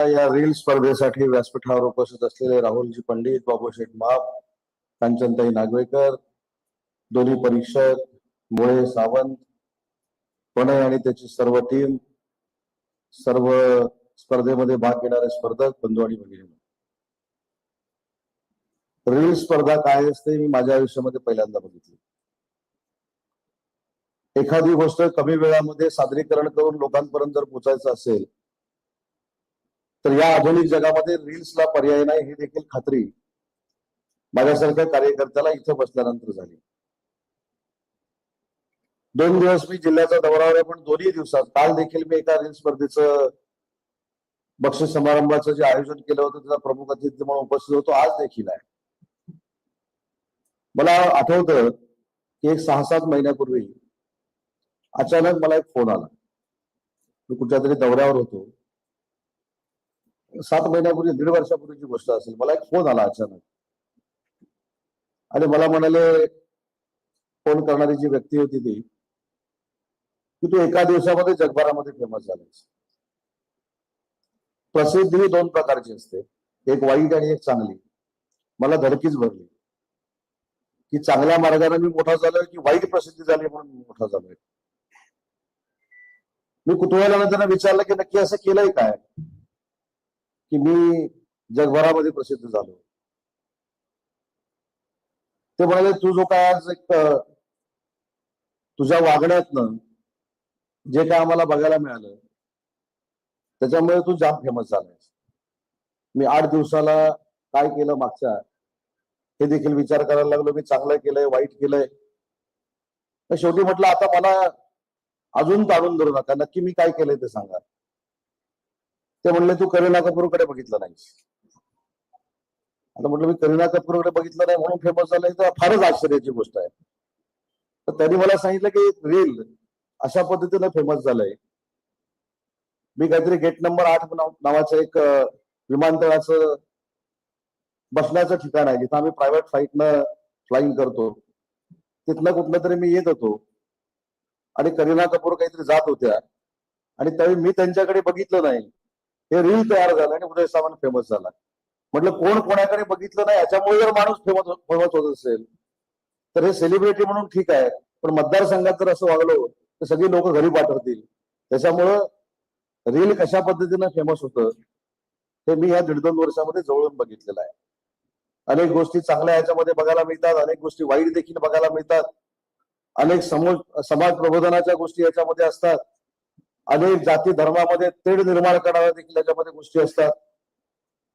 या रील स्पर्धेसाठी व्यासपीठावर उपस्थित असलेले राहुलजी पंडित बाबूशेठ माप कांचनताई नागवेकर दोन्ही परीक्षक मुळे सावंत पुणे आणि त्याची सर्व टीम सर्व स्पर्धेमध्ये भाग घेणारे स्पर्धक बंधू आणि भगिनी रील स्पर्धा काय असते मी माझ्या आयुष्यामध्ये पहिल्यांदा बघितली. एखादी गोष्ट कमी वेळामध्ये सादरीकरण करून लोकांपर्यंत जर पोचायचं असेल तर या आधुनिक जगामध्ये रील्सला पर्याय नाही ही देखील खात्री. माझ्यासारख्या कार्यकर्त्याला इथं बसल्यानंतर झाली. दोन दिवस मी जिल्ह्याचा दौऱ्यावर आहे पण दोन्ही दिवसात काल देखील मी एका रील स्पर्धेचं बक्षीस समारंभाचं जे आयोजन केलं होतं त्याचा प्रमुख अतिथी म्हणून उपस्थित होतो आज देखील आहे. मला आठवतं की एक सहा सात महिन्यापूर्वी अचानक मला एक फोन आला. मी कुठच्या तरी दौऱ्यावर होतो. सात महिन्यापूर्वी दीड वर्षापूर्वीची गोष्ट असेल. मला एक फोन आला अचानक. आणि मला म्हणाले फोन करणारी जी व्यक्ती होती ती की तू एका दिवसामध्ये जगभरामध्ये फेमस झालीस. प्रसिद्धी ही दोन प्रकारची असते. एक वाईट आणि एक चांगली. मला धडकीच भरली. की चांगल्या मार्गाने मी मोठा झालोय की वाईट प्रसिद्धी झाली म्हणून मी मोठा झालोय. मी कुतूहलानं त्यांना विचारलं की नक्की असं केलंय काय? की मी जगभरामध्ये प्रसिद्ध झालो. ते म्हणाले तू जो काय आज एक तुझ्या वागण्यातनं जे काय आम्हाला बघायला मिळालं त्याच्यामुळे तू जाम फेमस झालायस. मी आठ दिवसाला काय केलं मागच्या हे देखील विचार करायला लागलो मी चांगलं केलंय वाईट केलंय. तर शेवटी म्हटलं आता मला अजून ताणून धरू नका नक्की मी काय केलंय ते सांगा. ते म्हणले तू करीना कपूरकडे बघितलं नाही. आता म्हटलं मी करीना कपूरकडे बघितलं नाही म्हणून फेमस झालंय तर फारच आश्चर्याची गोष्ट आहे. तर त्यांनी मला सांगितलं की रील अशा पद्धतीनं फेमस झालंय. मी काहीतरी गेट नंबर आठ नावाचं एक विमानतळाचं बसण्याचं ठिकाण आहे जिथं आम्ही प्रायव्हेट फ्लाईटनं फ्लाईंग करतो. तिथनं कुठलं तरी मी येत होतो. आणि करीना कपूर काहीतरी जात होत्या. आणि त्यावेळी मी त्यांच्याकडे बघितलं नाही. हे रील तयार झालं आणि उदय सामंत फेमस झाला. म्हटलं कोण कोणाकडे बघितलं नाही याच्यामुळे जर माणूस फेमस फेमस हो, होत असेल तर हे सेलिब्रिटी म्हणून ठीक आहे. पण मतदारसंघात जर असं वागलो तर सगळी लोक घरी पाठवतील. त्याच्यामुळं रील कशा पद्धतीनं फेमस होतं हे मी या दीड दोन वर्षामध्ये जवळून बघितलेलं आहे. अनेक गोष्टी चांगल्या याच्यामध्ये बघायला मिळतात अनेक गोष्टी वाईट देखील बघायला मिळतात. अनेक समोर समाज प्रबोधनाच्या गोष्टी याच्यामध्ये असतात. अनेक जाती धर्मामध्ये तेढ निर्माण करणाऱ्या देखील याच्यामध्ये गोष्टी असतात.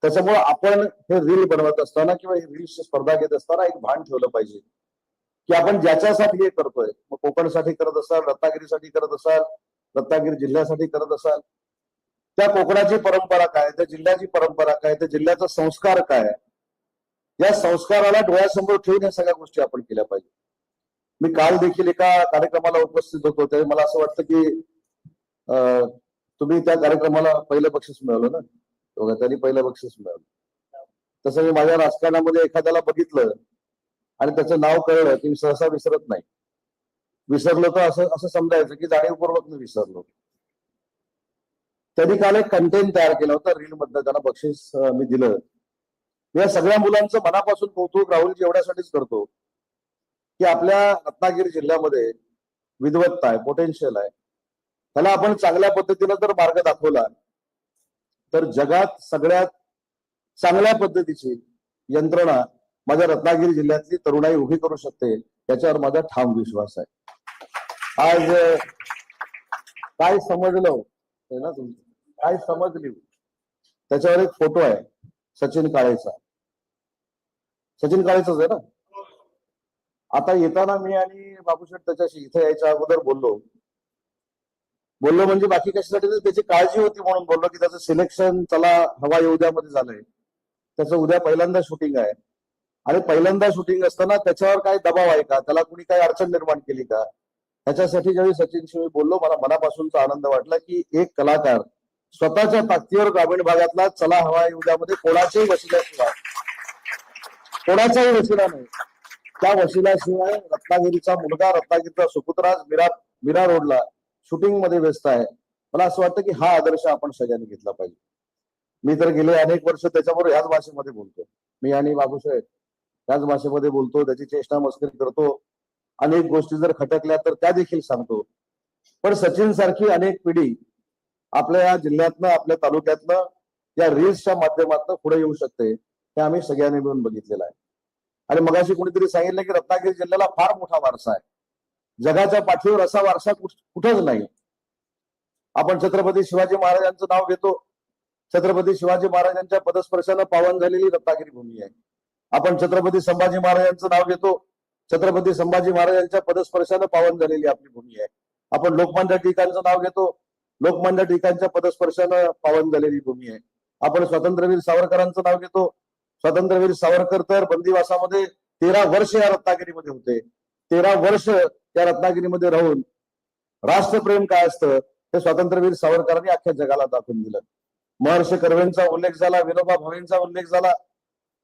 त्याच्यामुळे आपण हे रील बनवत असताना किंवा ही रील्सची स्पर्धा घेत असताना एक भान ठेवलं पाहिजे. की आपण ज्याच्यासाठी हे करतोय मग कोकणसाठी करत असाल रत्नागिरीसाठी करत असाल रत्नागिरी जिल्ह्यासाठी करत असाल त्या कोकणाची परंपरा काय त्या जिल्ह्याची परंपरा काय त्या जिल्ह्याचा संस्कार काय या संस्काराला डोळ्यासमोर ठेवून या सगळ्या गोष्टी आपण केल्या पाहिजे. मी काल देखील एका कार्यक्रमाला उपस्थित होतो त्यावेळी मला असं वाटतं की तुम्ही त्या कार्यक्रमाला पहिलं बक्षीस मिळवलं ना? बघा त्यांनी पहिलं बक्षीस मिळवलं. तसं मी माझ्या राजकारणामध्ये एखाद्याला बघितलं आणि त्याचं नाव कळलं की मी सहसा विसरत नाही. विसरलो तर असं असं समजायचं की जाणीवपूर्वक मी विसरलो. त्यांनी काल एक कंटेंट तयार केलं होता रील मधलं त्यांना बक्षीस मी दिलं. या सगळ्या मुलांचं मनापासून कौतुक राहुलजी एवढ्यासाठीच करतो की आपल्या रत्नागिरी जिल्ह्यामध्ये विद्वत्ता आहे पोटेन्शियल आहे. त्याला आपण चांगल्या पद्धतीनं जर मार्ग दाखवला तर जगात सगळ्यात चांगल्या पद्धतीची यंत्रणा माझ्या रत्नागिरी जिल्ह्यातली तरुणाई उभी करू शकते याच्यावर माझा ठाम विश्वास आहे. आज काय समजलं आहे ना तुमचं? काय समजली? त्याच्यावर एक फोटो आहे सचिन काळेचा. सचिन काळेचाच आहे ना? आता येताना मी आणि बाबूशेठ त्याच्याशी इथे यायच्या अगोदर बोललो. बोललो म्हणजे बाकी कशासाठी? त्याची काळजी होती म्हणून बोललो की त्याचं सिलेक्शन चला हवा उद्यामध्ये झालंय. त्याचं उद्या पहिल्यांदा शूटिंग आहे. आणि पहिल्यांदा शूटिंग असताना त्याच्यावर काय दबाव आहे का? त्याला कुणी काही अडचण निर्माण केली का? त्याच्यासाठी ज्यावेळी सचिनशी बोललो मला मनापासूनचा आनंद वाटला की एक कलाकार स्वतःच्या ताकदीवर ग्रामीण भागातला चला हवा उद्यामध्ये कोणाच्याही वशिल्याशिवाय कोणाचाही वशिला नाही. त्या वशिल्याशिवाय रत्नागिरीचा मुलगा रत्नागिरीचा सुपुत्राज मीरा मीरा रोडला शूटिंगमध्ये व्यस्त आहे. मला असं वाटतं की हा आदर्श आपण सगळ्यांनी घेतला पाहिजे. मी तर गेले अनेक वर्ष त्याच्याबरोबर ह्याच भाषेमध्ये बोलतो मी आणि बाबूसाहेब त्याच भाषेमध्ये बोलतो त्याची चेष्टा मस्करी करतो. अनेक गोष्टी जर खटकल्या तर त्या देखील सांगतो. पण सचिन सारखी अनेक पिढी आपल्या या जिल्ह्यातनं आपल्या तालुक्यातनं या रील्सच्या माध्यमातून पुढे येऊ शकते हे आम्ही सगळ्यांनी मिळून बघितलेलं आहे. आणि मगाशी कोणीतरी सांगितलं की रत्नागिरी जिल्ह्याला फार मोठा वारसा आहे. जगाच्या पाठीवर असा वारसा कुठंच नाही. आपण छत्रपती शिवाजी महाराजांचं नाव घेतो. छत्रपती शिवाजी महाराजांच्या पदस्पर्शानं पावन झालेली रत्नागिरी भूमी आहे. आपण छत्रपती संभाजी महाराजांचं नाव घेतो. छत्रपती संभाजी महाराजांच्या पदस्पर्शानं पावन झालेली आपली भूमी आहे. आपण लोकमान्य टिकांचं नाव घेतो. लोकमान्य टिकांच्या पदस्पर्शानं पावन झालेली भूमी आहे. आपण स्वातंत्र्यवीर सावरकरांचं नाव घेतो. स्वातंत्र्यवीर सावरकर तर बंदिवासामध्ये तेरा वर्ष या रत्नागिरीमध्ये होते. तेरा वर्ष त्या रत्नागिरीमध्ये राहून राष्ट्रप्रेम काय असतं हे स्वातंत्र्यवीर सावरकरांनी अख्ख्या जगाला दाखवून दिलं. महर्षी कर्वेंचा उल्लेख झाला विनोबा भावेंचा उल्लेख झाला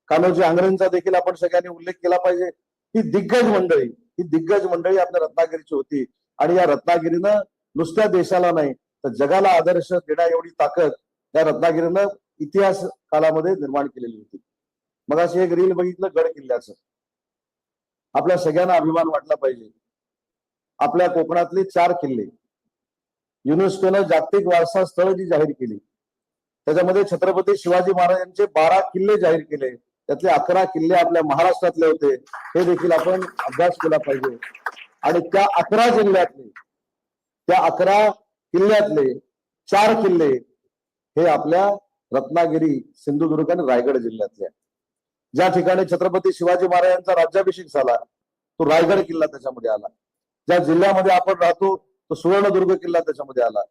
कान्होजी आंग्रेंचा देखील आपण सगळ्यांनी उल्लेख केला पाहिजे. ही दिग्गज मंडळी ही दिग्गज मंडळी आपल्या रत्नागिरीची होती. आणि या रत्नागिरीनं नुसत्या देशाला नाही तर जगाला आदर्श देण्या एवढी ताकद या रत्नागिरीनं इतिहास कालामध्ये निर्माण केलेली होती. मग अशी एक रील बघितलं गड किल्ल्याचं. आपल्या सगळ्यांना अभिमान वाटला पाहिजे. आपल्या कोकणातले चार किल्ले. युनेस्कोनं जागतिक वारसा स्थळ जी जाहीर केली. त्याच्यामध्ये छत्रपती शिवाजी महाराजांचे बारा किल्ले जाहीर केले. त्यातले अकरा किल्ले आपल्या महाराष्ट्रातले होते. हे देखील आपण अभ्यास केला पाहिजे. आणि त्या अकरा जिल्ह्यातले त्या अकरा किल्ल्यातले चार किल्ले हे आपल्या रत्नागिरी सिंधुदुर्ग आणि रायगड जिल्ह्यातले आहेत. ज्या ठिकाणी छत्रपती शिवाजी महाराजांचा राज्याभिषेक झाला तो रायगड किल्ला त्याच्यामध्ये आला. ज्या जिल्ह्यामध्ये आपण राहतो तो सुवर्णदुर्ग किल्ला त्याच्यामध्ये आला.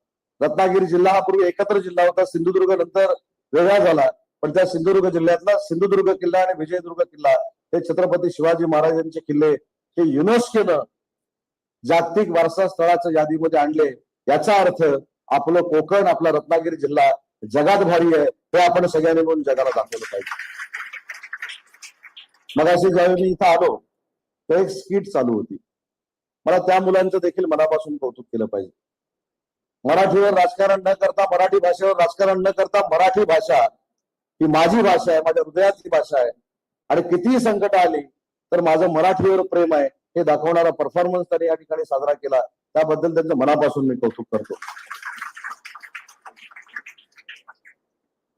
रत्नागिरी जिल्हा हा पूर्वी एकत्र जिल्हा होता सिंधुदुर्ग नंतर वेगळा झाला. पण त्या सिंधुदुर्ग जिल्ह्यातला सिंधुदुर्ग किल्ला आणि विजयदुर्ग किल्ला हे छत्रपती शिवाजी महाराजांचे किल्ले हे युनेस्कोनं जागतिक वारसा स्थळाच्या यादीमध्ये आणले. याचा अर्थ आपलं कोकण आपला रत्नागिरी जिल्हा जगात भारी आहे हे आपण सगळ्यांनी मिळून जगाला दाखवलं पाहिजे. मग अशी ज्यावेळी मी इथं आलो तर एक स्किट चालू होती. मला त्या मुलांचं देखील मनापासून कौतुक केलं पाहिजे. मराठीवर राजकारण न करता मराठी भाषेवर राजकारण न करता मराठी भाषा ही माझी भाषा आहे माझ्या हृदयातली भाषा आहे. आणि कितीही संकट आली तर माझं मराठीवर प्रेम आहे हे दाखवणारा परफॉर्मन्स त्यांनी या ठिकाणी साजरा केला. त्याबद्दल त्यांचं मनापासून मी कौतुक करतो.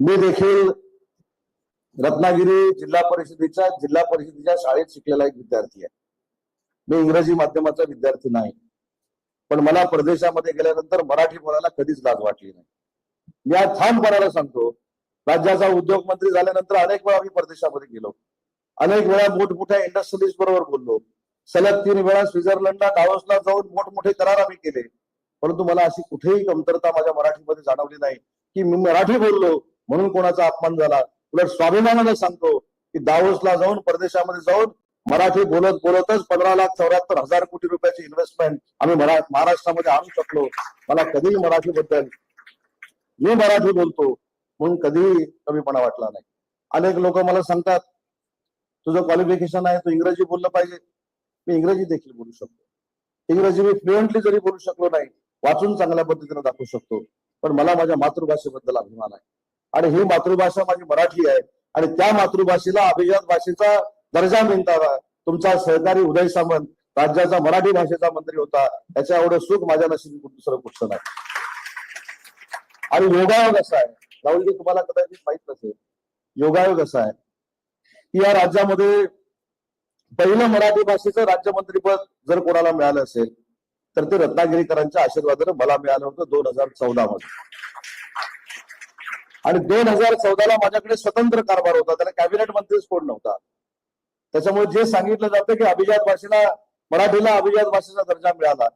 मी देखील रत्नागिरी जिल्हा परिषदेच्या जिल्हा परिषदेच्या शाळेत शिकलेला एक विद्यार्थी आहे. मी इंग्रजी माध्यमाचा विद्यार्थी नाही. पण मला परदेशामध्ये गेल्यानंतर मराठी बोलायला कधीच लाज वाटली नाही. मी आज ठामपणाला सांगतो राज्याचा उद्योग मंत्री झाल्यानंतर अनेक वेळा मी परदेशामध्ये गेलो. अनेक वेळा मोठमोठ्या इंडस्ट्रीज बरोबर बोललो. सलग तीन वेळा स्वित्झर्लंडला डावसला जाऊन मोठमोठे करार आम्ही केले. परंतु मला अशी कुठेही कमतरता माझ्या मराठीमध्ये जाणवली नाही की मी मराठी बोललो म्हणून कोणाचा अपमान झाला उलट स्वाभिमानाने सांगतो की दावोसला जाऊन परदेशामध्ये जाऊन मराठी बोलत बोलतच पंधरा लाख चौऱ्याहत्तर हजार कोटी रुपयाची इन्व्हेस्टमेंट आम्ही महाराष्ट्रामध्ये आणू शकलो. मला कधीही मराठीबद्दल मी मराठी बोलतो म्हणून कधीही कमीपणा वाटला नाही. अनेक लोक मला सांगतात तुझं क्वालिफिकेशन आहे तू इंग्रजी बोललं पाहिजे. मी इंग्रजी देखील बोलू शकतो. इंग्रजी मी फ्लुएंटली जरी बोलू शकलो नाही वाचून चांगल्या पद्धतीने दाखवू शकतो पण मला माझ्या मातृभाषेबद्दल अभिमान आहे. आणि ही मातृभाषा माझी मराठी आहे. आणि त्या मातृभाषेला अभिजात भाषेचा दर्जा मिळताना तुमचा सहकारी उदय सामंत राज्याचा मराठी भाषेचा मंत्री होता. त्याच्या एवढं सुख माझ्या नशिबी दुसरं कुठचं नाही. आणि योगायोग असा आहे. राहुलजी तुम्हाला कदाचित माहीत नसेल. योगायोग असा आहे की या राज्यामध्ये पहिलं मराठी भाषेचं राज्यमंत्रीपद जर कोणाला मिळालं असेल तर ते रत्नागिरीकरांच्या आशीर्वादानं मला मिळालं होतं दोन हजार चौदा मध्ये आणि दोन हजार चौदाला माझ्याकडे स्वतंत्र कारभार होता. त्याला कॅबिनेट मंत्रीच कोण नव्हता. त्याच्यामुळे जे सांगितलं जातं की अभिजात भाषेला मराठीला अभिजात भाषेचा दर्जा मिळाला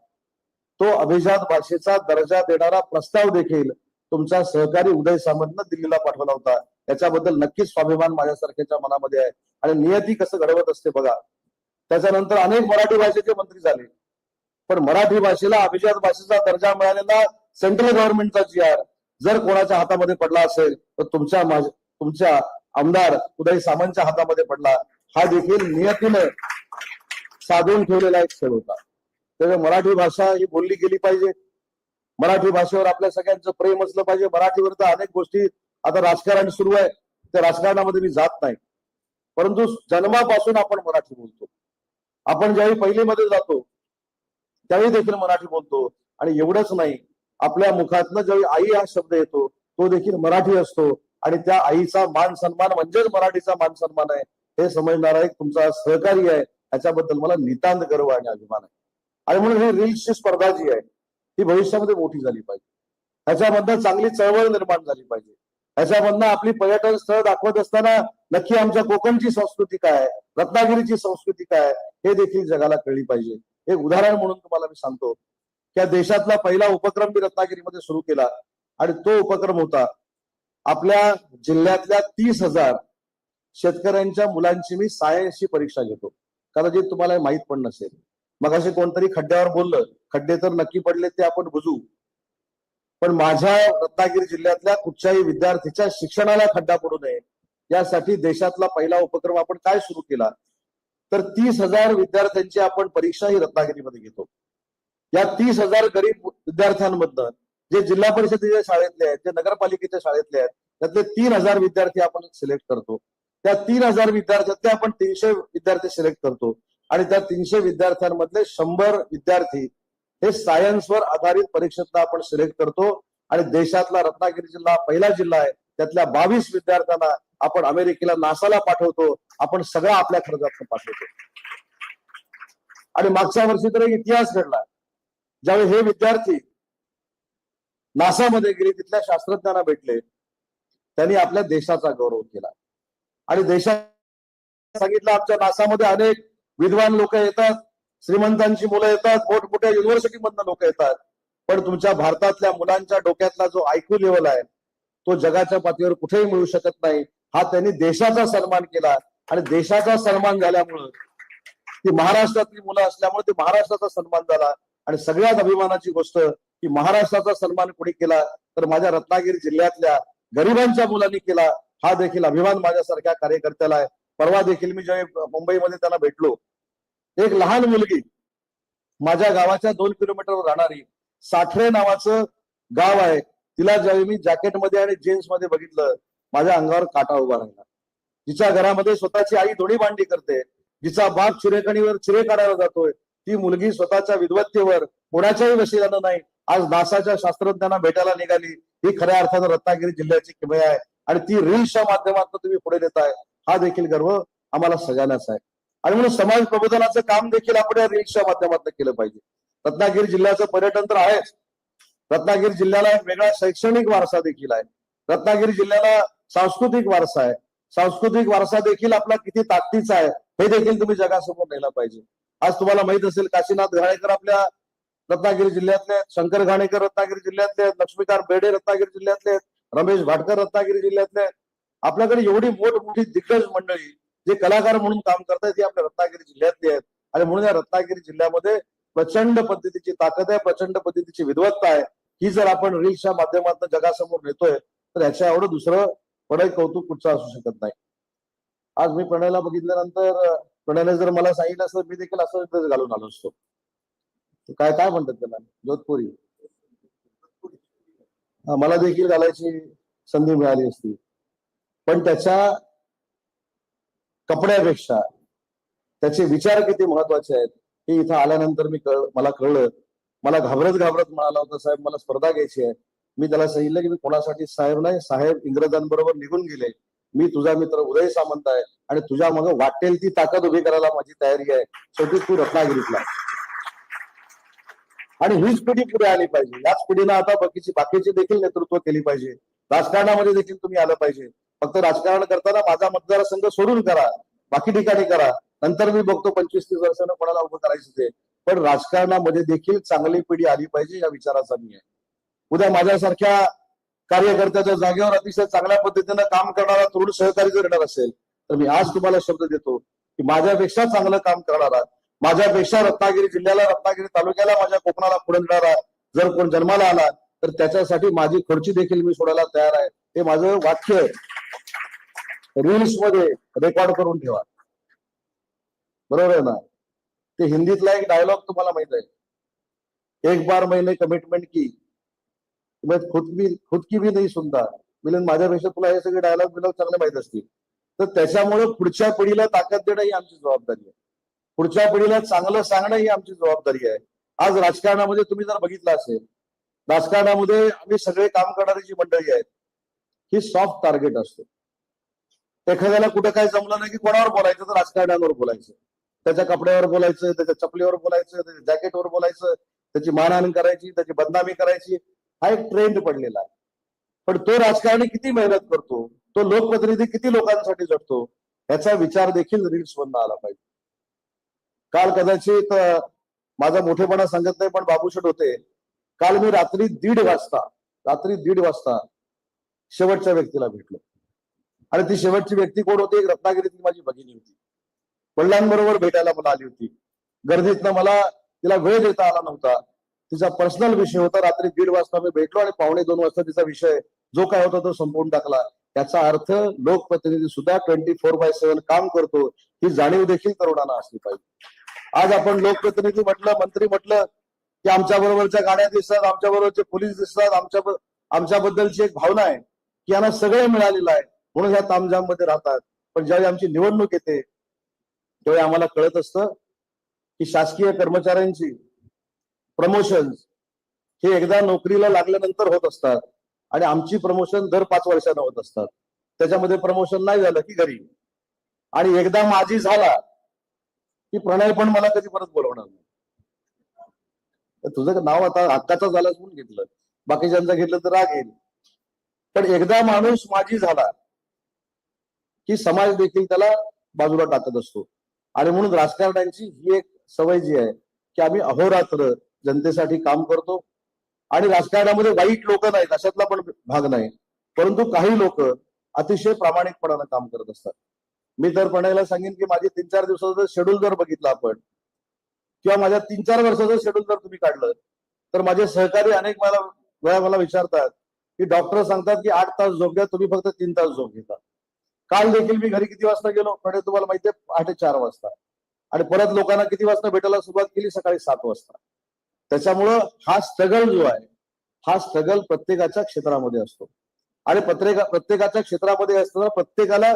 तो अभिजात भाषेचा दर्जा देणारा प्रस्ताव देखील तुमचा सहकारी उदय सामंतनं दिल्लीला पाठवला होता. त्याच्याबद्दल नक्कीच स्वाभिमान माझ्यासारख्याच्या मनामध्ये आहे. आणि नियती कसं घडवत असते बघा. त्याच्यानंतर अनेक मराठी भाषेचे मंत्री झाले. पण मराठी भाषेला अभिजात भाषेचा दर्जा मिळालेला सेंट्रल गव्हर्नमेंटचा जी आर जर कोणाच्या हातामध्ये पडला असेल तर तुमच्या तुमच्या आमदार उदय सामंतच्या हातामध्ये पडला हा देखील नियतीने साधून ठेवलेला एक खेळ होता. त्यामुळे मराठी भाषा ही बोलली गेली पाहिजे. मराठी भाषेवर आपल्या सगळ्यांचं प्रेम असलं पाहिजे. मराठीवर तर अनेक गोष्टी आता राजकारण सुरू आहे. त्या राजकारणामध्ये मी जात नाही. परंतु जन्मापासून आपण मराठी बोलतो. आपण ज्यावेळी पहिलीमध्ये जातो त्यावेळी देखील मराठी बोलतो. आणि एवढंच नाही आपल्या मुखातनं ज्यावेळी आई हा शब्द येतो तो देखील मराठी असतो. आणि त्या आईचा मान सन्मान म्हणजेच मराठीचा मान सन्मान आहे हे समजणारा एक तुमचा सहकारी आहे याच्याबद्दल मला नितांत गर्व आणि अभिमान आहे. आणि म्हणून ही रील्सची स्पर्धा जी आहे ती भविष्यामध्ये मोठी झाली पाहिजे. ह्याच्यामधनं चांगली चळवळ निर्माण झाली पाहिजे. ह्याच्यामधनं आपली पर्यटन स्थळ दाखवत असताना नक्की आमच्या कोकणची संस्कृती काय आहे रत्नागिरीची संस्कृती काय आहे हे देखील जगाला कळली पाहिजे. एक उदाहरण म्हणून तुम्हाला मी सांगतो. त्या देशातला पहिला उपक्रम मी रत्नागिरीमध्ये सुरू केला आणि तो उपक्रम होता आपल्या जिल्ह्यातल्या तीस हजार शेतकऱ्यांच्या मुलांची मी सायन्सची परीक्षा घेतो. कदाचित तुम्हाला माहीत माहीत पण नसेल. मग असे कोणतरी खड्ड्यावर बोललं खड्डे तर नक्की पडले ते आपण बुजू. पण माझ्या रत्नागिरी जिल्ह्यातल्या कुठच्याही विद्यार्थीच्या शिक्षणाला खड्डा पडू नये यासाठी देशातला पहिला उपक्रम आपण काय सुरू केला? तर तीस हजार विद्यार्थ्यांची आपण परीक्षा ही रत्नागिरीमध्ये घेतो. या तीस हजार गरीब विद्यार्थ्यांमधनं जे जिल्हा परिषदेच्या शाळेतले आहेत जे नगरपालिकेच्या शाळेतले आहेत त्यातले तीन हजार विद्यार्थी आपण सिलेक्ट करतो. त्या तीन हजार विद्यार्थ्यातले आपण तीनशे विद्यार्थी सिलेक्ट करतो. आणि त्या तीनशे विद्यार्थ्यांमधले शंभर विद्यार्थी हे सायन्सवर आधारित परीक्षेतला आपण सिलेक्ट करतो. आणि देशातला रत्नागिरी जिल्हा पहिला जिल्हा आहे त्यातल्या बावीस विद्यार्थ्यांना आपण अमेरिकेला नासाला पाठवतो. आपण सगळं आपल्या खर्चातून पाठवतो. आणि मागच्या वर्षी तर एक इतिहास घडला. ज्यावेळी हे विद्यार्थी नासामध्ये गेले तिथल्या शास्त्रज्ञांना भेटले त्यांनी आपल्या देशाचा गौरव केला. आणि देशात सांगितलं आमच्या नासामध्ये अनेक विद्वान लोक येतात श्रीमंतांची मुलं येतात मोठमोठ्या युनिव्हर्सिटी मधनं लोक येतात. पण तुमच्या भारतातल्या मुलांच्या डोक्यातला जो आयक्यू लेवल आहे तो जगाच्या पातळीवर कुठेही मिळू शकत नाही. हा त्यांनी देशाचा सन्मान केला. आणि देशाचा सन्मान झाल्यामुळं ती महाराष्ट्रातली मुलं असल्यामुळे ते महाराष्ट्राचा सन्मान झाला. आणि सगळ्यात अभिमानाची गोष्ट की महाराष्ट्राचा सन्मान कोणी केला तर माझ्या रत्नागिरी जिल्ह्यातल्या गरिबांच्या मुलांनी केला हा देखील अभिमान माझ्यासारख्या कार्यकर्त्याला आहे. परवा देखील मी जेव्हा मुंबईमध्ये त्यांना भेटलो. एक लहान मुलगी माझ्या गावाच्या दोन किलोमीटरवर राहणारी साठरे नावाचं गाव आहे. तिला ज्यावेळी मी जॅकेटमध्ये आणि जीन्समध्ये बघितलं माझ्या अंगावर काटा उभा राहिला. जिच्या घरामध्ये स्वतःची आई दोन्ही भांडी करते. जिचा बाप चिरेकणीवर चिरे काढायला जातोय. ती मुलगी स्वतःच्या विद्वत्तेवर कोणाच्याही वशिलानं नाही. आज नासाच्या शास्त्रज्ञांना भेटायला निघाली. ही खऱ्या अर्थानं रत्नागिरी जिल्ह्याची किमया आहे. आणि ती रील्सच्या माध्यमातून तुम्ही पुढे देताय हा देखील गर्व आम्हाला सजाण्याचा आहे. आणि म्हणून समाज प्रबोधनाचं काम देखील आपण या रील्सच्या माध्यमातून केलं पाहिजे. रत्नागिरी जिल्ह्याचं पर्यटन तर आहेच. रत्नागिरी जिल्ह्याला एक वेगळा शैक्षणिक वारसा देखील आहे. रत्नागिरी जिल्ह्याला सांस्कृतिक वारसा आहे. सांस्कृतिक वारसा देखील आपला किती ताकदीचा आहे हे देखील तुम्ही जगासमोर नेला पाहिजे. आज तुम्हाला माहीत असेल काशीनाथ घाणेकर आपल्या रत्नागिरी जिल्ह्यातले आहेत, शंकर घाणेकर रत्नागिरी जिल्ह्यातले आहेत, लक्ष्मीकांत बेडे रत्नागिरी जिल्ह्यातले आहेत, रमेश भाटकर रत्नागिरी जिल्ह्यातले. आहेत. आपल्याकडे एवढी मोठमोठी दिग्गज मंडळी जे कलाकार म्हणून काम करतात ती आपल्या रत्नागिरी जिल्ह्यातली आहेत. आणि म्हणून या रत्नागिरी जिल्ह्यामध्ये प्रचंड पद्धतीची ताकद आहे प्रचंड पद्धतीची विद्वत्ता आहे. ही जर आपण रील्सच्या माध्यमातून जगासमोर नेतोय तर ह्याच्या एवढं दुसरं प्रणय कौतुक कुठचं असू शकत नाही. आज मी प्रणयला बघितल्यानंतर प्रणयने जर मला सांगितलं असतं मी देखील असं ड्रेस घालून आलो असतो. काय काय म्हणतात त्याला? जोधपुरी. मला देखील घालायची संधी मिळाली असती. पण त्याच्या कपड्यापेक्षा त्याचे विचार किती महत्त्वाचे आहेत हे इथं आल्यानंतर मी कळ मला कळलं. मला घाबरत घाबरत म्हणाला होता साहेब मला स्पर्धा घ्यायची आहे. मी त्याला सांगितलं की मी कोणासाठी साहेब नाही साहेब इंग्रजांबरोबर निघून गेले. मी तुझा मित्र उदय सामंत आहे आणि तुझ्या मग वाटेल ती ताकद उभी करायला माझी तयारी आहे. शेवटी तू रत्नागिरीतला आणि हीच पिढी पुढे आली पाहिजे. याच पिढीनं आता बाकीची बाकीची देखील नेतृत्व केली पाहिजे. राजकारणामध्ये देखील तुम्ही आलं पाहिजे. फक्त राजकारण करताना माझा मतदारसंघ सोडून करा. बाकी ठिकाणी करा. नंतर मी बघतो पंचवीस तीस वर्षानं कोणाला उभं करायचं ते. पण राजकारणामध्ये देखील चांगली पिढी आली पाहिजे या विचाराचा मी आहे. उद्या माझ्यासारख्या कार्यकर्त्याच्या जागेवर अतिशय चांगल्या पद्धतीनं काम करणारा तरुण सहकारी जर येणार असेल तर मी आज तुम्हाला शब्द देतो की माझ्यापेक्षा चांगलं काम करणारा माझ्यापेक्षा रत्नागिरी जिल्ह्याला रत्नागिरी तालुक्याला माझ्या कोकणाला पुढे नेणारा जर कोण जन्माला आला तर त्याच्यासाठी माझी खुर्ची देखील मी सोडायला तयार आहे. हे माझं वाक्य रील्समध्ये रेकॉर्ड करून ठेवा. बरोबर आहे ना? ते हिंदीतला एक डायलॉग तुम्हाला माहीत आहे. एक बार मैंने कमिटमेंट की. मैं खुद भी खुद की भी नाही सुनता मिलन माझ्यापेक्षा तुला हे सगळे डायलॉग बिलॉग चांगले माहीत असतील. तर त्याच्यामुळे पुढच्या पिढीला ताकद देणं ही आमची जबाबदारी आहे. पुढच्या पिढीला चांगलं सांगणं ही आमची जबाबदारी आहे. आज राजकारणामध्ये तुम्ही जर बघितलं असेल राजकारणामध्ये आम्ही सगळे काम करणारी जी मंडळी आहेत ही सॉफ्ट टार्गेट असतो. एखाद्याला कुठं काय जमलं नाही की कोणावर बोलायचं तर राजकारणावर बोलायचं. त्याच्या कपड्यावर बोलायचं त्याच्या चपलीवर बोलायचं त्याच्या जॅकेटवर बोलायचं त्याची मानहान करायची त्याची बदनामी करायची. हा एक ट्रेंड पडलेला आहे. पण तो राजकारणी किती मेहनत करतो तो लोकप्रतिनिधी किती लोकांसाठी झटतो याचा विचार देखील रील्स मधनं आला पाहिजे. काल कदाचित माझा मोठेपणा सांगत नाही पण बाबूशेठ होते. काल मी रात्री दीड वाजता रात्री दीड वाजता शेवटच्या व्यक्तीला भेटलो. आणि ती शेवटची व्यक्ती कोण होती? एक रत्नागिरीतली माझी भगिनी होती. वडिलांबरोबर भेटायला मला आली होती. गर्दीतनं मला तिला वेळ देता आला नव्हता. तिचा पर्सनल विषय होता. रात्री दीड वाजता मी भेटलो आणि पावणे दोन वाजता तिचा विषय जो काय होता तो संपवून टाकला. त्याचा अर्थ लोकप्रतिनिधी सुद्धा ट्वेंटी फोर बाय सेव्हन काम करतो. ही जाणीव देखील तरुणांना असली पाहिजे. आज आपण लोकप्रतिनिधी म्हटलं मंत्री म्हटलं की आमच्या बरोबरच्या गाड्या दिसतात आमच्या बरोबरचे पोलीस दिसतात आमच्या आमच्याबद्दलची एक भावना आहे की यांना सगळं मिळालेलं आहे म्हणून ह्या तामझाममध्ये राहतात. पण ज्यावेळी आमची निवडणूक येते त्यावेळी आम्हाला कळत असतं की शासकीय कर्मचाऱ्यांची प्रमोशन हे एकदा नोकरीला लागल्यानंतर होत असतात आणि आमची प्रमोशन दर पाच वर्षानं होत असतात. त्याच्यामध्ये प्रमोशन नाही झालं की घरी. आणि एकदा माझी झाला की प्रणय पण मला कधी परत बोलवणार नाही. तुझं नाव आता हक्काचं झालं म्हणून घेतलं. बाकीच्यांचं घेतलं तर राग येईल. पण एकदा माणूस माझी झाला की समाज देखील त्याला बाजूला टाकत असतो. आणि म्हणून राजकारण्यांची ही एक सवय जी आहे की आम्ही अहोरात्र जनतेसाठी काम करतो. आणि राजकारणामध्ये वाईट लोक नाहीत अशातला पण भाग नाही. परंतु काही लोक अतिशय प्रामाणिकपणानं काम करत असतात. मी तर प्रणयला सांगेन की माझे तीन चार दिवसाचं शेड्यूल जर बघितलं आपण किंवा माझ्या तीन चार वर्षाचं शेड्यूल जर तुम्ही काढलं तर माझे सहकारी अनेक मला वेळा मला विचारतात की डॉक्टर सांगतात की आठ तास झोप घ्या तुम्ही फक्त तीन तास झोप घेता. काल देखील मी घरी किती वाजता गेलो? म्हणजे तुम्हाला माहितीये पहाटे चार वाजता. आणि परत लोकांना किती वाजता भेटायला सुरुवात केली? सकाळी सात वाजता. त्याच्यामुळं हा स्ट्रगल जो आहे हा स्ट्रगल प्रत्येकाच्या क्षेत्रामध्ये असतो. आणि प्रत्येका प्रत्येकाच्या क्षेत्रामध्ये असताना प्रत्येकाला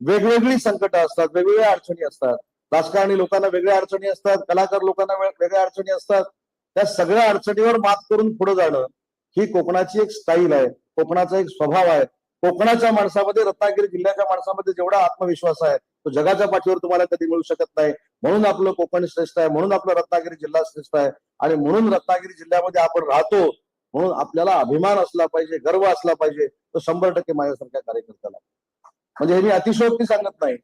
वेगवेगळी संकट असतात वेगवेगळ्या अडचणी असतात. राजकारणी लोकांना वेगळ्या अडचणी असतात कलाकार लोकांना वेगळ्या अडचणी असतात. त्या सगळ्या अडचणीवर मात करून पुढे जाणं ही कोकणाची एक स्टाईल आहे कोकणाचा एक स्वभाव आहे. कोकणाच्या माणसामध्ये रत्नागिरी जिल्ह्याच्या माणसामध्ये जेवढा आत्मविश्वास आहे तो जगाच्या पाठीवर तुम्हाला कधी मिळू शकत नाही. म्हणून आपलं कोकण श्रेष्ठ आहे म्हणून आपलं रत्नागिरी जिल्हा श्रेष्ठ आहे आणि म्हणून रत्नागिरी जिल्ह्यामध्ये आपण राहतो म्हणून आपल्याला अभिमान असला पाहिजे गर्व असला पाहिजे तो शंभर टक्के माझ्यासारख्या कार्यकर्त्याला. म्हणजे हे मी अतिशयोक्ती सांगत नाही.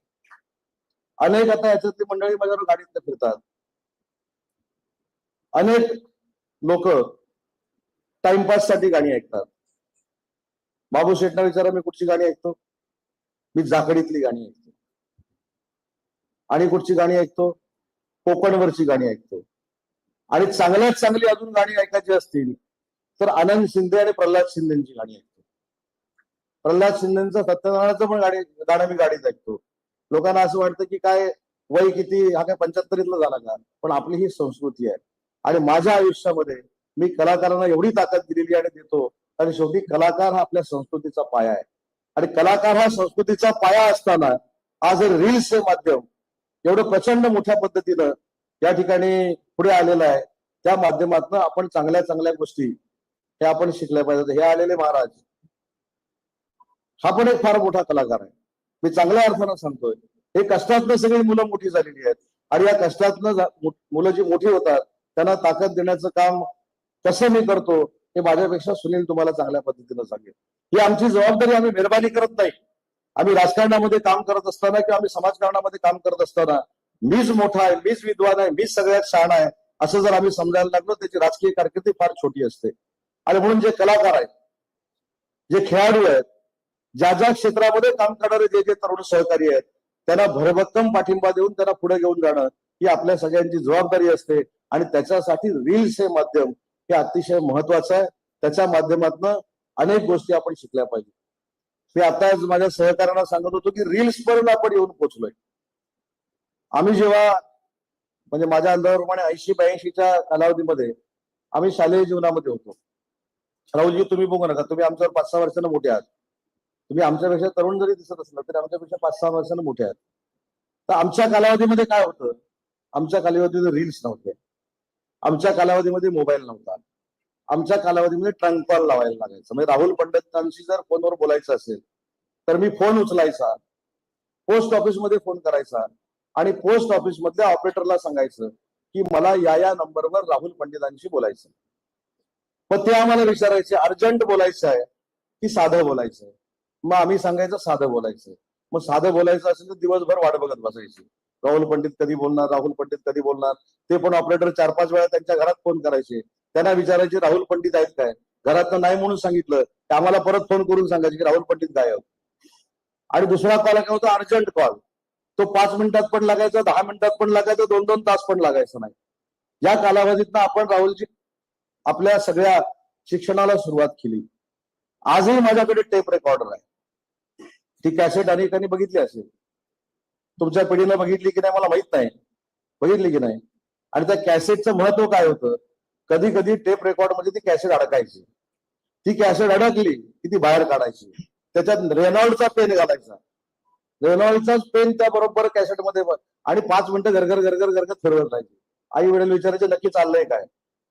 अनेक आता याच्यातली मंडळी माझ्यावर गाडीत फिरतात. अनेक लोक टाइमपाससाठी गाणी ऐकतात. बाबू शेटना विचारा मी कुठची गाणी ऐकतो? मी जाकडीतली गाणी ऐकतो. आणि कुठची गाणी ऐकतो? कोकणवरची गाणी ऐकतो. आणि चांगल्यात चांगली अजून गाणी ऐकायची असतील तर आनंद शिंदे आणि प्रल्हाद शिंदेची गाणी ऐकतो. प्रल्हाद शिंदेचं सत्यनारायणाचं पण गाडी गाणं मी गाडीत ऐकतो. लोकांना असं वाटतं की काय वय किती हा काय पंच्याहत्तरीतला झाला का? पण आपली ही संस्कृती आहे. आणि माझ्या आयुष्यामध्ये मी कलाकारांना एवढी ताकद दिलेली आणि देतो आणि शेवटी कलाकार हा आपल्या संस्कृतीचा पाया आहे. आणि कलाकार हा संस्कृतीचा पाया असताना आज रील्स हे माध्यम एवढं प्रचंड मोठ्या पद्धतीनं या ठिकाणी पुढे आलेलं आहे त्या माध्यमातून आपण चांगल्या चांगल्या गोष्टी हे आपण शिकल्या पाहिजेत. हे आलेले महाराज हा पण एक फार मोठा कलाकार आहे. मी चांगल्या अर्थानं सांगतोय. हे कष्टातनं सगळी मुलं मोठी झालेली आहेत. आणि या कष्टातनं मुलं जी मोठी होतात त्यांना ताकद देण्याचं काम कसं मी करतो हे माझ्यापेक्षा सुनील तुम्हाला चांगल्या पद्धतीनं सांगेल. ही आमची जबाबदारी आम्ही मेहरबानी करत नाही. आम्ही राजकारणामध्ये काम करत असताना किंवा आम्ही समाजकारणामध्ये काम करत असताना मीच मोठा आहे मीच विद्वान आहे मीच सगळ्यात शहाणा आहे असं जर आम्ही समजायला लागलो त्याची राजकीय कारकिर्दी फार छोटी असते. आणि म्हणून जे कलाकार आहेत जे खेळाडू आहेत ज्या ज्या क्षेत्रामध्ये काम करणारे जे जे तरुण सहकारी आहेत त्यांना भरभक्कम पाठिंबा देऊन त्यांना पुढे घेऊन जाणं ही आपल्या सगळ्यांची जबाबदारी असते. आणि त्याच्यासाठी रील्स हे माध्यम हे अतिशय महत्वाचं आहे. त्याच्या माध्यमातून अनेक गोष्टी आपण शिकल्या पाहिजे. मी आता माझ्या सहकाऱ्यांना सांगत होतो की रील्स पर्यंत आपण येऊन पोहोचलोय. आम्ही जेव्हा म्हणजे माझ्या अंदाजाप्रमाणे ऐंशी ब्याऐंशीच्या कालावधीमध्ये आम्ही शालेय जीवनामध्ये होतो. राहुलजी तुम्ही बघू नका. तुम्ही आमच्यावर पाच सहा वर्षांना मोठे आहात. तुम्ही आमच्यापेक्षा तरुण जरी दिसत असला तरी आमच्यापेक्षा पाच सहा वर्षांना मोठे आहात. तर आमच्या कालावधीमध्ये काय होतं? आमच्या कालावधीमध्ये रील्स नव्हते. आमच्या कालावधीमध्ये मोबाईल नव्हता. आमच्या कालावधीमध्ये ट्रंक कॉल लावायला लागायचं. म्हणजे राहुल पंडितांशी जर फोनवर बोलायचं असेल तर मी फोन उचलायचा. पोस्ट ऑफिसमध्ये फोन करायचा. आणि पोस्ट ऑफिस मधल्या ऑपरेटरला सांगायचं की मला या या नंबरवर राहुल पंडितांशी बोलायचं. मग ते आम्हाला विचारायचे अर्जंट बोलायचं आहे की साधं बोलायचं? मग आम्ही सांगायचं साधं बोलायचं मग साधं बोलायचं असेल तर दिवसभर वाट बघत बसायची. राहुल पंडित कधी बोलणार राहुल पंडित कधी बोलणार? ते पण ऑपरेटर चार पाच वेळा त्यांच्या घरात फोन करायचे. त्यांना विचारायचे राहुल पंडित आहेत काय? घरात नाही म्हणून सांगितलं. ते आम्हाला परत फोन करून सांगायचे की राहुल पंडित गायब. आणि दुसरा कॉल काय होता? अर्जंट कॉल तो पाच मिनिटात पण लागायचा दहा मिनिटात पण लागायचा दोन दोन तास पण लागायचं नाही. या कालावधीतनं आपण राहुलजी आपल्या सगळ्या शिक्षणाला सुरुवात केली. आजही माझ्याकडे टेप रेकॉर्डर आहे. ती कॅसेट अनेकांनी बघितली असेल. तुमच्या पिढीला बघितली की नाही मला माहीत नाही. बघितली की नाही. आणि त्या कॅसेटचं महत्त्व काय होतं? कधी कधी टेप रेकॉर्डमध्ये ती कॅसेट अडकायची. ती कॅसेट अडकली की ती बाहेर काढायची. त्याच्यात रेनॉल्डचा पेन घालायचा. रेनॉल्डचाच पेन त्या बरोबर कॅसेटमध्ये आणि पाच मिनिटं घरघर घरघर घरघर फिरवत राहायची. आई वडील विचारायचे नक्की चाललंय काय?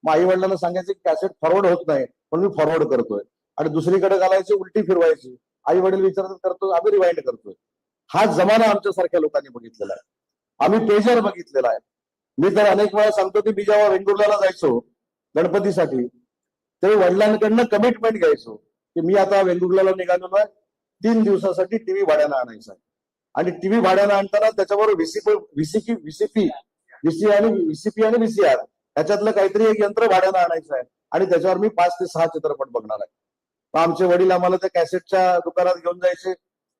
मग आई वडिलांना सांगायचे कॅसेट फॉरवर्ड होत नाही पण मी फॉरवर्ड करतोय. आणि दुसरीकडे घालायची उलटी फिरवायची. आई वडील विचारतात करतो आम्ही रिवाइंड करतोय. हा जमाना आमच्या सारख्या लोकांनी बघितलेला आहे. आम्ही पेजर बघितलेला आहे. मी तर अनेक वेळा सांगतो की मी जेव्हा वेंगुर्ल्याला जायचो गणपतीसाठी ते वडिलांकडनं कमिटमेंट घ्यायचो की मी आता वेंगुर्ल्याला निघालेलो आहे. तीन दिवसासाठी टीव्ही भाड्यानं आणायचा आहे. आणि टीव्ही भाड्यानं आणताना त्याच्याबरोबर व्हीसीपी व्हीसीपी व्हीसीपी व्हीसी आणि व्हीसीपी आणि व्हीसीआर ह्याच्यातलं काहीतरी एक यंत्र भाड्यानं आणायचं आहे. आणि त्याच्यावर मी पाच ते सहा चित्रपट बघणार आहे. आमचे वडील आम्हाला त्या कॅसेटच्या दुकानात घेऊन जायचे.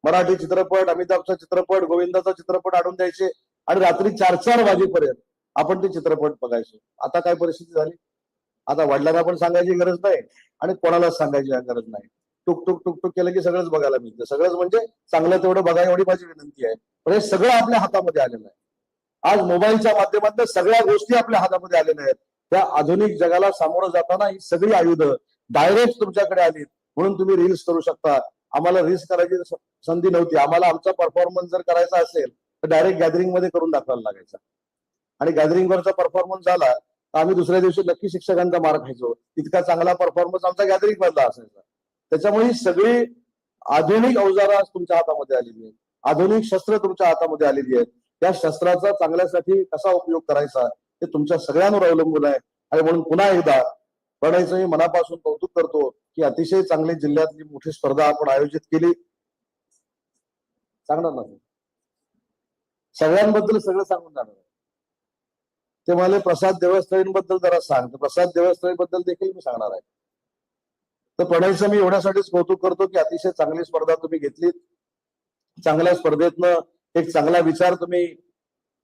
मराठी चित्रपट अमिताभचा चित्रपट गोविंदाचा चित्रपट आणून द्यायचे. आणि रात्री चार चार वाजेपर्यंत आपण ते चित्रपट बघायचो. आता काय परिस्थिती झाली? आता वडिलांना पण सांगायची गरज नाही आणि कोणालाच सांगायची गरज नाही. टुक टुक टुक टुक केलं की सगळंच बघायला मिळतं. सगळंच म्हणजे चांगलं तेवढं बघा एवढी माझी विनंती आहे. पण हे सगळं आपल्या हातामध्ये आलेलं आहे. आज मोबाईलच्या माध्यमातून सगळ्या गोष्टी आपल्या हातामध्ये आलेल्या आहेत. त्या आधुनिक जगाला सामोरं जाताना ही सगळी आयुधं डायरेक्ट तुमच्याकडे आली म्हणून तुम्ही रील्स करू शकता. आम्हाला रील्स करायची संधी नव्हती. आम्हाला आमचा परफॉर्मन्स जर करायचा असेल तर डायरेक्ट गॅदरिंगमध्ये करून दाखवायला लागायचा. आणि गॅदरिंग वरचा परफॉर्मन्स झाला तर आम्ही दुसऱ्या दिवशी नक्की शिक्षकांचा मार खायचो. इतका चांगला परफॉर्मन्स आमचा गॅदरिंग मधला असायचा. त्याच्यामुळे ही सगळी आधुनिक अवजारं आज तुमच्या हातामध्ये आलेली आहेत. आधुनिक शस्त्र तुमच्या हातामध्ये आलेली आहेत. त्या शस्त्राचा चांगल्यासाठी कसा उपयोग करायचा हे तुमच्या सगळ्यांवर अवलंबून आहे. आणि म्हणून पुन्हा एकदा प्रणयचं मी मनापासून कौतुक करतो. की अतिशय चांगली जिल्ह्यातली मोठी स्पर्धा आपण आयोजित केली. सांगणार ना सगळ्यांबद्दल सगळं सांगून जाणार ते मला प्रसाद देवस्थळींबद्दल जरा सांग. तर प्रसाद देवस्थळीबद्दल देखील मी सांगणार आहे. तर प्रणयचं मी एवढ्यासाठीच कौतुक करतो की अतिशय चांगली स्पर्धा तुम्ही घेतली. चांगल्या स्पर्धेतनं एक चांगला विचार तुम्ही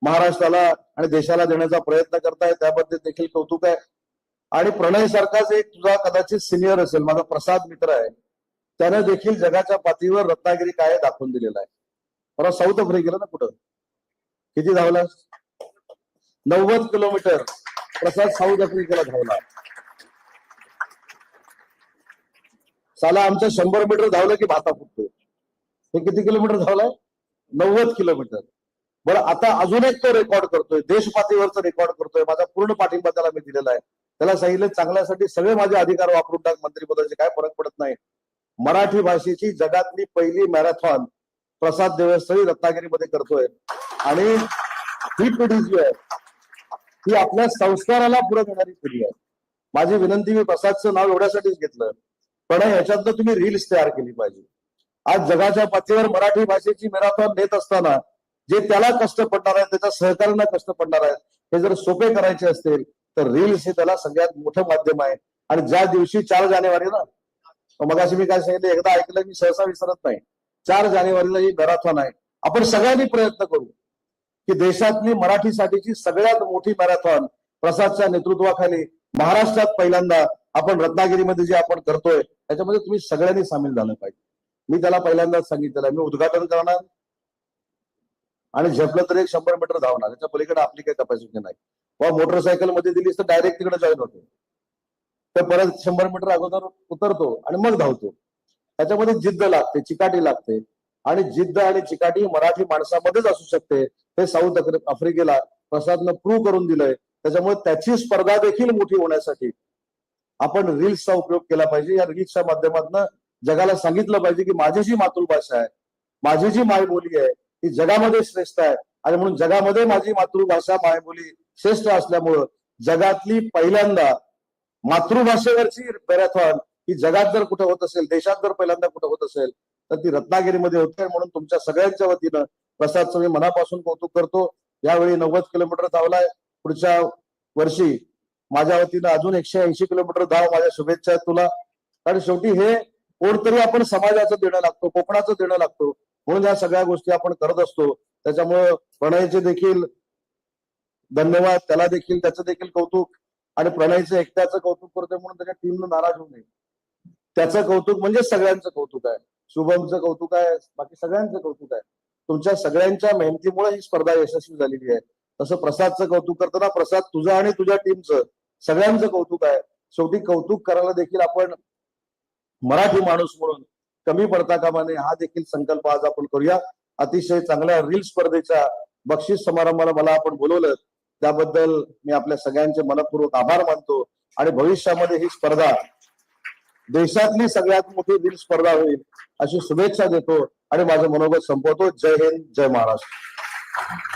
महाराष्ट्राला आणि देशाला देण्याचा प्रयत्न करताय. त्याबद्दल देखील कौतुक आहे. आणि प्रणय सारखाच एक तुझा कदाचित सिनियर असेल माझा प्रसाद मित्र आहे. त्यानं देखील जगाच्या पातळीवर रत्नागिरी काय दाखवून दिलेला आहे. मला साऊथ आफ्रिकेला ना कुठं? किती धावला? नव्वद किलोमीटर प्रसाद साऊथ आफ्रिकेला धावला. साला आमच्या शंभर मीटर धावलं की भाता फुटतो. हे किती किलोमीटर धावलाय? नव्वद किलोमीटर बरं आता अजून एक तो रेकॉर्ड करतोय. देश पातळीवरचा रेकॉर्ड करतोय. माझा पूर्ण पाठिंबा त्याला मी दिलेला आहे. त्याला सांगितलं चांगल्यासाठी सगळे माझे अधिकार वापरून टाक मंत्रिपदाचे काय फरक पडत नाही. मराठी भाषेची जगातली पहिली मॅरेथॉन प्रसाद देवस्थळी रत्नागिरीमध्ये करतोय. आणि ही पिढी जी आहे ती आपल्या संस्काराला पुढे येणारी पिढी आहे. माझी विनंती मी प्रसादचं नाव एवढ्यासाठीच घेतलं पण ह्याच्यातनं तुम्ही रील्स तयार केली पाहिजे. आज जगाच्या पातळीवर मराठी भाषेची मॅरेथॉन नेत असताना जे त्याला कष्ट पडणार आहेत त्याच्या सहकार्यांना कष्ट पडणार आहेत हे जर सोपे करायचे असतील तर रील्स हे त्याला सगळ्यात मोठं माध्यम आहे. आणि ज्या दिवशी चार जानेवारी ना मग मी काय सांगितलं एकदा ऐकलं मी सहसा विसरत नाही. चार जानेवारीला ही मॅरेथॉन आहे. आपण सगळ्यांनी प्रयत्न करू की देशातली मराठीसाठीची सगळ्यात मोठी मॅरेथॉन प्रसादच्या नेतृत्वाखाली महाराष्ट्रात पहिल्यांदा आपण रत्नागिरीमध्ये जे आपण करतोय त्याच्यामध्ये तुम्ही सगळ्यांनी सामील झालं पाहिजे. मी त्याला पहिल्यांदाच सांगितलेलं आहे. मी उद्घाटन करणार आणि झेपलं तर एक शंभर मीटर धावणार. त्याच्या पलीकडे आपली काही कपॅसिटी नाही. व मोटरसायकलमध्ये दिलीस तर डायरेक्ट तिकडे जॉईन होतो. तर परत शंभर मीटर अगोदर उतरतो आणि मग धावतो. त्याच्यामध्ये जिद्द लागते चिकाटी लागते. आणि जिद्द आणि चिकाटी मराठी माणसामध्येच असू शकते. हे साऊथ आफ्रिकेला प्रसादनं प्रूव्ह करून दिलंय. त्याच्यामुळे त्याची स्पर्धा देखील मोठी होण्यासाठी आपण रील्सचा उपयोग केला पाहिजे. या रील्सच्या माध्यमातून जगाला सांगितलं पाहिजे की माझी जी मातृभाषा आहे माझी जी मायबोली आहे ती जगामध्ये श्रेष्ठ आहे. आणि म्हणून जगामध्ये माझी मातृभाषा मायबोली श्रेष्ठ असल्यामुळं जगातली पहिल्यांदा मातृभाषेवरची मॅरेथॉन ही जगात जर कुठे होत असेल देशात जर पहिल्यांदा कुठे होत असेल तर ती रत्नागिरीमध्ये होते. म्हणून तुमच्या सगळ्यांच्या वतीनं प्रसादचं मी मनापासून कौतुक करतो. यावेळी नव्वद किलोमीटर धावलाय पुढच्या वर्षी माझ्या वतीनं अजून एकशे ऐंशी किलोमीटर धाव माझ्या शुभेच्छा आहेत तुला. कारण शेवटी हे कोणतरी आपण समाजाचं देणं लागतो कोकणाचं देणं लागतो. म्हणून या सगळ्या गोष्टी आपण करत असतो. त्याच्यामुळं प्रणयचे देखील धन्यवाद त्याला देखील त्याचं देखील कौतुक आणि प्रणयचं एकट्याचं कौतुक करतोय म्हणून त्याच्या टीमनं नाराज होऊ नये. त्याचं कौतुक म्हणजे सगळ्यांचं कौतुक आहे. शुभमचं कौतुक आहे बाकी सगळ्यांचं कौतुक आहे. तुमच्या सगळ्यांच्या मेहनतीमुळे ही स्पर्धा यशस्वी झालेली आहे. तसं प्रसादचं कौतुक करताना प्रसाद तुझं आणि तुझ्या टीमचं सगळ्यांचं कौतुक आहे. शेवटी कौतुक करायला देखील आपण मराठी माणूस म्हणून कमी पडता कामा नये हा देखील संकल्प आज आपण करूया. अतिशय चांगल्या रील स्पर्धेच्या बक्षीस समारंभाला मला आपण बोलवलं. त्याबद्दल मी आपल्या सगळ्यांचे मनपूर्वक आभार मानतो आणि भविष्यामध्ये ही स्पर्धा देशातली सगळ्यात मोठी रील स्पर्धा होईल अशी शुभेच्छा देतो आणि माझं मनोगत संपवतो. जय हिंद जय महाराष्ट्र.